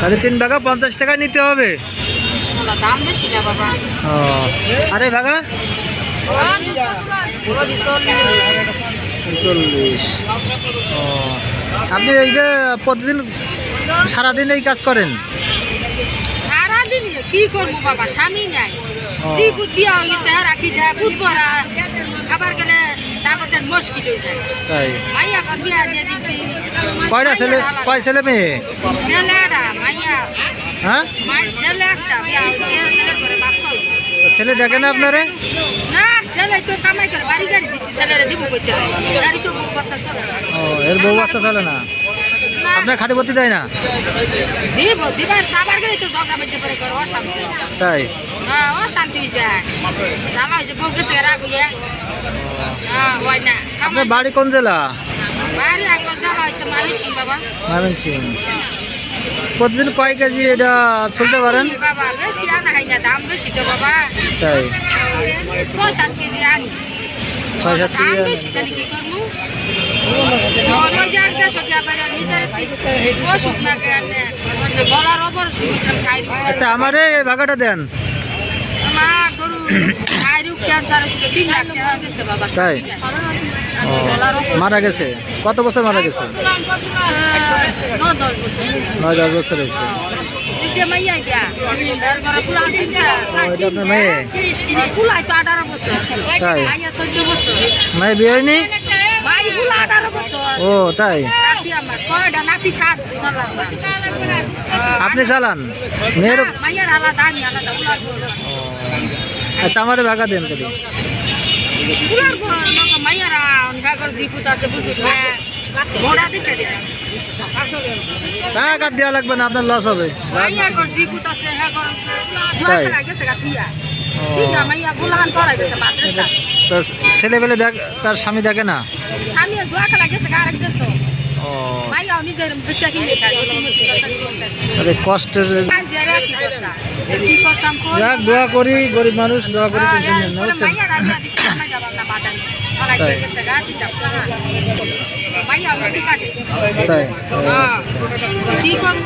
তাহলে তিন ভাগা পঞ্চাশ টাকা নিতে হবে। আরে ভাগা। চল্লিশ আপনি এই যে প্রতিদিন সারাদিন এই কাজ করেন? সারাদিন কি করব বাবা স্বামী নাই। হয়ে রাখি যায় বুধ তাই। কয়টা ছেলে কয় ছেলে মেয়ে? হ্যাঁ? ছেলে দেখে না আপনারে? এর বউ বাচ্চা চলে না? আপনার খাতে ভর্তি দেয় না? তাই? হ্যাঁ হয়ে আপনার বাড়ি কোন জেলা? প্রতিদিন কয় কেজি এটা চলতে পারেন? তাই? ছয় সাত কেজি ছয় সাত কেজি আচ্ছা আমারে দেন। মারা গেছে। কত বছর মারা গেছে? নয়, দশ বছর হয়েছে। মেয়ে বিয়ে হয়নি? ও তাই? আপনি চালান? মেয়ের আচ্ছা আমারে ভাগা দেন তাহলে। টাকা দেওয়া লাগবে না আপনার লস হবে। হ্যাঁ তাই? ছেলেবেলে দেখ তার স্বামী দেখে না? আরে কষ্টের যাক দোয়া করি গরিব মানুষ দোয়া করি হ্যাঁ, টেনশন নেন না বুঝছেন? তাই? হ্যাঁ আচ্ছা আচ্ছা। কি করব